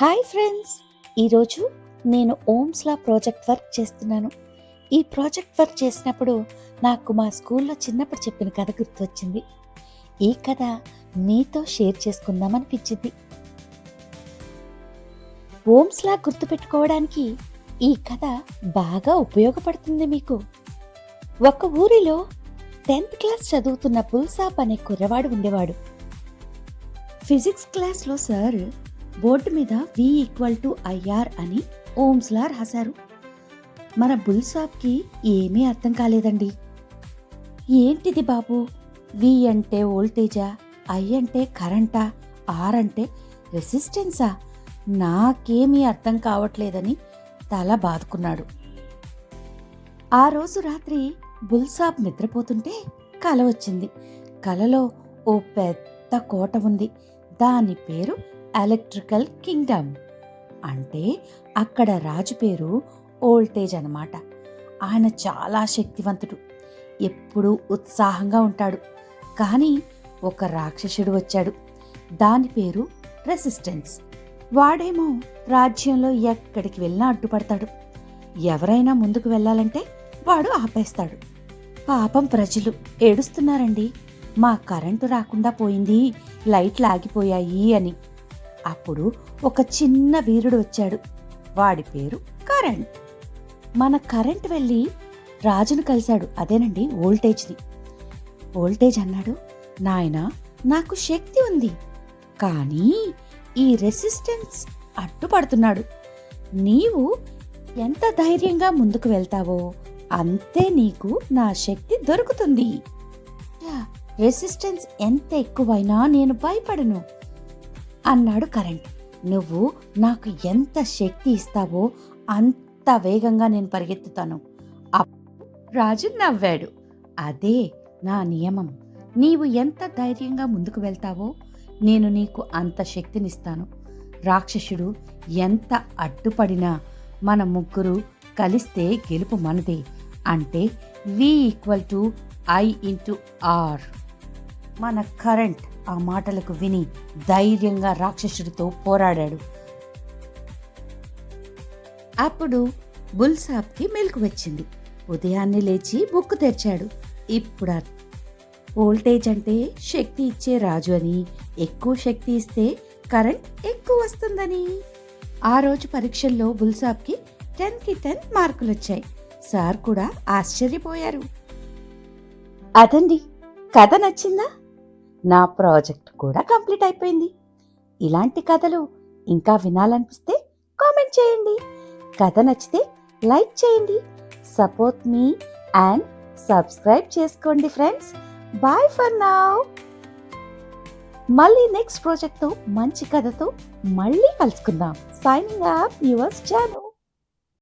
Hi friends. ఈరోజు నేను Ohm's law project work చేస్తున్నాను. ఈ ప్రాజెక్ట్ వర్క్ చేసినప్పుడు నాకు మా స్కూల్లో చిన్నప్పుడు చెప్పిన కథ గుర్తొచ్చింది. ఈ కథ మీతో షేర్ చేసుకుందామనిపించింది ఓమ్స్లా గుర్తుపెట్టుకోవడానికి ఈ కథ బాగా ఉపయోగపడుతుంది మీకు. ఒక ఊరిలో టెన్త్ క్లాస్ చదువుతున్న పుల్సాప్ అనే కుర్రవాడు ఉండేవాడు. ఫిజిక్స్ క్లాస్లో సార్ బోర్డు మీద వి ఈక్వల్ టు ఐఆర్ అని ఓమ్స్లా రాశారు. మన బుల్ బుల్సాప్కి ఏమీ అర్థం కాలేదండి. ఏంటిది బాబు? వి అంటే వోల్టేజా? ఐ అంటే కరెంటా? ఆర్ అంటే రెసిస్టెన్సా? నాకేమీ అర్థం కావట్లేదని తల బాదుకున్నాడు. ఆ రోజు రాత్రి బుల్సాబ్ నిద్రపోతుంటే కల వచ్చింది. కలలో ఓ పెద్ద కోట ఉంది. దాని పేరు ఎలక్ట్రికల్ కింగ్డమ్ అంటే అక్కడ రాజు పేరు ఓల్టేజ్ అనమాట ఆయన చాలా శక్తివంతుడు. ఎప్పుడూ ఉత్సాహంగా ఉంటాడు. కానీ ఒక రాక్షసుడు వచ్చాడు. దాని పేరు రెసిస్టెన్స్. వాడేమో రాజ్యంలో ఎక్కడికి వెళ్ళినా అడ్డుపడతాడు. ఎవరైనా ముందుకు వెళ్ళాలంటే వాడు ఆపేస్తాడు. పాపం ప్రజలు ఏడుస్తున్నారండి? మా కరెంటు రాకుండా పోయింది. లైట్లు ఆగిపోయాయి అని. అప్పుడు ఒక చిన్న వీరుడు వచ్చాడు. వాడి పేరు కరెంట్ మన కరెంట్ వెళ్ళి రాజును కలిశాడు. అదేనండి ఓల్టేజ్ని వోల్టేజ్ అన్నాడు నాయన నాకు శక్తి ఉంది. కానీ ఈ రెసిస్టెన్స్ అడ్డుపడుతున్నాడు. నీవు ఎంత ధైర్యంగా ముందుకు వెళ్తావో అంతే నీకు నా శక్తి దొరుకుతుంది. యా, రెసిస్టెన్స్ ఎంత ఎక్కువైనా నేను భయపడను. అన్నాడు కరెంట్ నువ్వు నాకు ఎంత శక్తి ఇస్తావో అంత వేగంగా నేను పరిగెత్తుతాను. రాజు నవ్వాడు. అదే నా నియమం. నీవు ఎంత ధైర్యంగా ముందుకు వెళ్తావో నేను నీకు అంత శక్తినిస్తాను. రాక్షసుడు ఎంత అడ్డుపడినా మన ముగ్గురు కలిస్తే గెలుపు మనదే. అంటే V equal to I into R మన కరెంట్ ఆ మాటలకు విని ధైర్యంగా రాక్షసుడితో పోరాడాడు. అప్పుడు బుల్సాప్కి మెలకు వచ్చింది. ఉదయాన్నే లేచి బుక్కు తెరిచాడు. ఇప్పుడు వోల్టేజ్ అంటే శక్తి ఇచ్చే రాజు అని ఎక్కువ శక్తి ఇస్తే కరెంట్ ఎక్కువ వస్తుందని. ఆ రోజు పరీక్షల్లో బుల్సాప్కి టెన్కి టెన్ మార్కులు వచ్చాయి సార్ కూడా ఆశ్చర్యపోయారు. అదండి కథ నచ్చిందా? నా ప్రాజెక్ట్ కూడా కంప్లీట్ అయిపోయింది. ఇలాంటి కథలు ఇంకా వినాలనిపిస్తే కామెంట్ చేయండి. కథ నచ్చితే లైక్ చేయండి. సపోర్ట్ మీ అండ్ సబ్స్క్రైబ్ చేసుకోండి ఫ్రెండ్స్. Bye for now. మళ్ళీ నెక్స్ట్ ప్రాజెక్ట్తో మంచి కథతో మళ్ళీ కలుసుకుందాం. Signing up yours channel